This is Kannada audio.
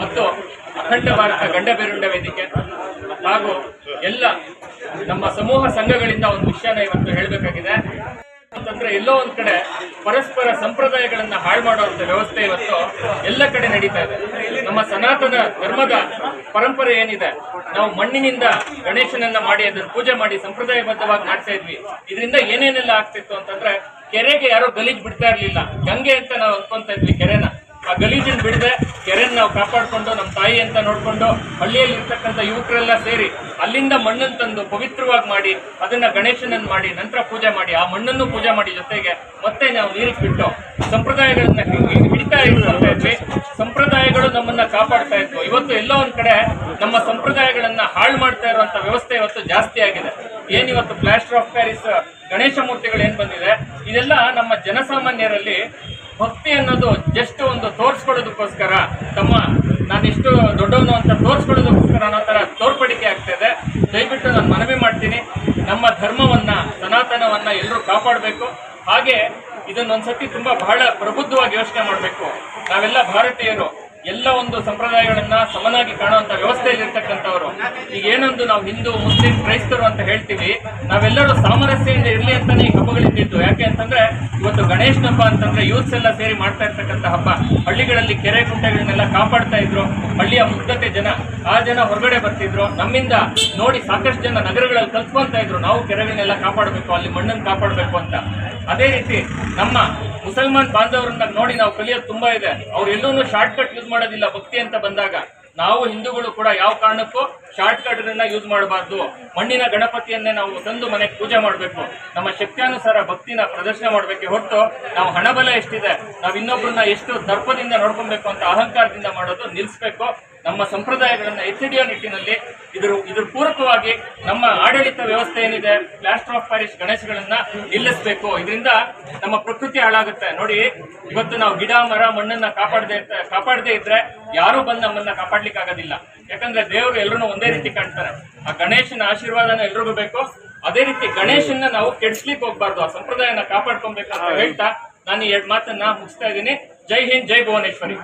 ಮತ್ತು ಅಖಂಡ ಭಾರತ ಗಂಡ ಬೇರುಂಡ ವೇದಿಕೆ ಹಾಗೂ ಎಲ್ಲ ನಮ್ಮ ಸಮೂಹ ಸಂಘಗಳಿಂದ ಒಂದು ವಿಷಯನ ಇವತ್ತು ಹೇಳಬೇಕಾಗಿದೆ. ಅಂತಂದ್ರೆ ಎಲ್ಲೋ ಒಂದ್ ಕಡೆ ಪರಸ್ಪರ ಸಂಪ್ರದಾಯಗಳನ್ನ ಹಾಳು ಮಾಡುವಂತ ವ್ಯವಸ್ಥೆ ಇವತ್ತು ಎಲ್ಲ ಕಡೆ ನಡೀತಾ ಇದೆ. ನಮ್ಮ ಸನಾತನ ಧರ್ಮದ ಪರಂಪರೆ ಏನಿದೆ, ನಾವು ಮಣ್ಣಿನಿಂದ ಗಣೇಶನನ್ನ ಮಾಡಿ ಅದನ್ನ ಪೂಜೆ ಮಾಡಿ ಸಂಪ್ರದಾಯಬದ್ಧವಾಗಿ ಮಾಡ್ತಾ ಇದ್ವಿ. ಇದರಿಂದ ಏನೇನೆಲ್ಲ ಆಗ್ತಿತ್ತು ಅಂತಂದ್ರೆ ಕೆರೆಗೆ ಯಾರೋ ಗಲೀಜ್ ಬಿಡ್ತಾ ಇರ್ಲಿಲ್ಲ. ಗಂಗೆ ಅಂತ ನಾವು ಅನ್ಕೊಂತ ಇದ್ವಿ ಕೆರೆನ. ಆ ಗಲೀಜನ್ ಬಿಡದೆ ಕೆರೆನ ನಾವು ಕಾಪಾಡಿಕೊಂಡು ನಮ್ಮ ತಾಯಿ ಅಂತ ನೋಡಿಕೊಂಡು ಹಳ್ಳಿಯಲ್ಲಿ ಇರ್ತಕ್ಕಂಥ ಯುವಕರೆಲ್ಲ ಸೇರಿ ಅಲ್ಲಿಂದ ಮಣ್ಣನ್ನು ತಂದು ಪವಿತ್ರವಾಗಿ ಮಾಡಿ, ಅದನ್ನ ಗಣೇಶನನ್ನು ಮಾಡಿ, ನಂತರ ಪೂಜೆ ಮಾಡಿ, ಆ ಮಣ್ಣನ್ನು ಪೂಜೆ ಮಾಡಿ ಜೊತೆಗೆ ಮತ್ತೆ ನಾವು ನೀರಿಗೆ ಬಿಟ್ಟು ಸಂಪ್ರದಾಯಗಳನ್ನ ಹಿಡಿತಾ ಇದ್ವಿ ಸಂಪ್ರದಾಯಗಳು ನಮ್ಮನ್ನ ಕಾಪಾಡ್ತಾ ಇದ್ವು. ಇವತ್ತು ಎಲ್ಲೋ ಒಂದು ಕಡೆ ನಮ್ಮ ಸಂಪ್ರದಾಯಗಳನ್ನ ಹಾಳು ಮಾಡ್ತಾ ಇರುವಂತ ವ್ಯವಸ್ಥೆ ಇವತ್ತು ಜಾಸ್ತಿ ಆಗಿದೆ. ಏನಿವತ್ತು ಪ್ಲಾಸ್ಟರ್ ಆಫ್ ಪ್ಯಾರಿಸ್ ಗಣೇಶ ಮೂರ್ತಿಗಳು ಏನು ಬಂದಿದೆ? ಇದೆಲ್ಲ ನಮ್ಮ ಜನಸಾಮಾನ್ಯರಲ್ಲಿ ಭಕ್ತಿ ಅನ್ನೋದು ಜಸ್ಟ್ ಒಂದು ತೋರಿಸ್ಕೊಳ್ಳೋದಕ್ಕೋಸ್ಕರ ತಮ್ಮ ನಾನಿಷ್ಟು ದೊಡ್ಡವನು ಅಂತ ತೋರಿಸ್ಕೊಳ್ಳೋದಕ್ಕೋಸ್ಕರ ಅನ್ನೋ ಥರ ತೋರ್ಪಡಿಕೆ ಆಗ್ತಿದೆ ದಯವಿಟ್ಟು ನಾನು ಮನವಿ ಮಾಡ್ತೀನಿ. ನಮ್ಮ ಧರ್ಮವನ್ನು, ಸನಾತನವನ್ನು ಎಲ್ಲರೂ ಕಾಪಾಡಬೇಕು. ಹಾಗೆ ಇದನ್ನೊಂದ್ಸತಿ ತುಂಬ ಬಹಳ ಪ್ರಬುದ್ಧವಾಗಿ ಯೋಚನೆ ಮಾಡಬೇಕು. ನಾವೆಲ್ಲ ಭಾರತೀಯರು. ಎಲ್ಲ ಒಂದು ಸಂಪ್ರದಾಯಗಳನ್ನ ಸಮನಾಗಿ ಕಾಣುವಂತ ವ್ಯವಸ್ಥೆಯಲ್ಲಿ ಇರ್ತಕ್ಕಂಥವ್ರು ಈಗ ಏನೊಂದು ನಾವು ಹಿಂದೂ, ಮುಸ್ಲಿಂ, ಕ್ರೈಸ್ತರು ಅಂತ ಹೇಳ್ತೀವಿ, ನಾವೆಲ್ಲರೂ ಸಾಮರಸ್ಯದಿಂದ ಇರಲಿ ಅಂತಾನೆ ಈ ಹಬ್ಬಗಳಿದ್ದಿದ್ದು ಯಾಕೆ ಅಂತಂದ್ರೆ, ಇವತ್ತು ಗಣೇಶನ ಹಬ್ಬ ಅಂತಂದ್ರೆ ಯೂತ್ಸ್ ಎಲ್ಲ ಸೇರಿ ಮಾಡ್ತಾ ಇರ್ತಕ್ಕಂಥ ಹಬ್ಬ. ಹಳ್ಳಿಗಳಲ್ಲಿ ಕೆರೆ ಕುಂಟೆಗಳನ್ನೆಲ್ಲ ಕಾಪಾಡ್ತಾ ಇದ್ರು, ಹಳ್ಳಿಯ ಮುಗ್ಧತೆ ಜನ, ಆ ಜನ ಹೊರಗಡೆ ಬರ್ತಿದ್ರು, ನಮ್ಮಿಂದ ನೋಡಿ ಸಾಕಷ್ಟು ಜನ ನಗರಗಳಲ್ಲಿ ಕಲ್ತ್ಕೊಂತ ಇದ್ರು. ನಾವು ಕೆರೆಗಳನ್ನೆಲ್ಲ ಕಾಪಾಡಬೇಕು, ಅಲ್ಲಿ ಮಣ್ಣನ್ನು ಕಾಪಾಡಬೇಕು ಅಂತ. ಅದೇ ರೀತಿ ನಮ್ಮ ಮುಸಲ್ಮಾನ್ ಬಾಂಧವರನ್ನ ನೋಡಿ ನಾವು ಕಲಿಯೋದು ತುಂಬಾ ಇದೆ. ಅವ್ರು ಎಲ್ಲೂ ಶಾರ್ಟ್ ಕಟ್ ಯೂಸ್ ಮಾಡೋದಿಲ್ಲ, ಭಕ್ತಿ ಅಂತ ಬಂದಾಗ. ನಾವು ಹಿಂದೂಗಳು ಕೂಡ ಯಾವ ಕಾರಣಕ್ಕೂ ಶಾರ್ಟ್ ಕಟ್ ಯೂಸ್ ಮಾಡಬಾರ್ದು. ಮಣ್ಣಿನ ಗಣಪತಿಯನ್ನೇ ನಾವು ತಂದು ಮನೆಗೆ ಪೂಜೆ ಮಾಡಬೇಕು. ನಮ್ಮ ಶಕ್ತಿಯಾನುಸಾರ ಭಕ್ತಿನ ಪ್ರದರ್ಶನ ಮಾಡಬೇಕೆ ಹೊರತು ನಾವು ಹಣಬಲ ಎಷ್ಟಿದೆ, ನಾವು ಇನ್ನೊಬ್ಬರನ್ನ ಎಷ್ಟು ದರ್ಪದಿಂದ ನೋಡ್ಕೊಬೇಕು ಅಂತ ಅಹಂಕಾರದಿಂದ ಮಾಡೋದು ನಿಲ್ಲಿಸಬೇಕು ನಮ್ಮ ಸಂಪ್ರದಾಯಗಳನ್ನ ಎತ್ತಿಡಿಯೋ ನಿಟ್ಟಿನಲ್ಲಿ ಇದ್ರ ಇದ್ರ ಪೂರಕವಾಗಿ ನಮ್ಮ ಆಡಳಿತ ವ್ಯವಸ್ಥೆ ಏನಿದೆ ಪ್ಲಾಸ್ಟರ್ ಆಫ್ ಪ್ಯಾರಿಸ್ ಗಣೇಶಗಳನ್ನ ನಿಲ್ಲಿಸಬೇಕು. ಇದರಿಂದ ನಮ್ಮ ಪ್ರಕೃತಿ ಹಾಳಾಗುತ್ತೆ. ನೋಡಿ, ಇವತ್ತು ನಾವು ಗಿಡ, ಮರ, ಮಣ್ಣನ್ನ ಕಾಪಾಡದೆ ಕಾಪಾಡದೆ ಇದ್ರೆ ಯಾರು ಬಂದು ನಮ್ಮನ್ನ ಕಾಪಾಡ್ಲಿಕ್ಕೆ ಆಗೋದಿಲ್ಲ. ಯಾಕಂದ್ರೆ ದೇವರು ಎಲ್ಲರೂ ಒಂದೇ ರೀತಿ ಕಾಣ್ತಾರೆ. ಆ ಗಣೇಶನ ಆಶೀರ್ವಾದನ ಎಲ್ರಿಗೂ ಬೇಕು ಅದೇ ರೀತಿ ಗಣೇಶನ್ನ ನಾವು ಕೆಡಿಸ್ಲಿಕ್ಕೆ ಹೋಗ್ಬಾರ್ದು ಆ ಸಂಪ್ರದಾಯನ ಕಾಪಾಡ್ಕೊಬೇಕು ಅಂತ ಹೇಳ್ತಾ ನಾನು ಎರಡು ಮಾತನ್ನ ಮುಗಿಸ್ತಾ ಇದ್ದೀನಿ. ಜೈ ಹಿಂದ್ ಜೈ ಭುವನೇಶ್ವರಿ.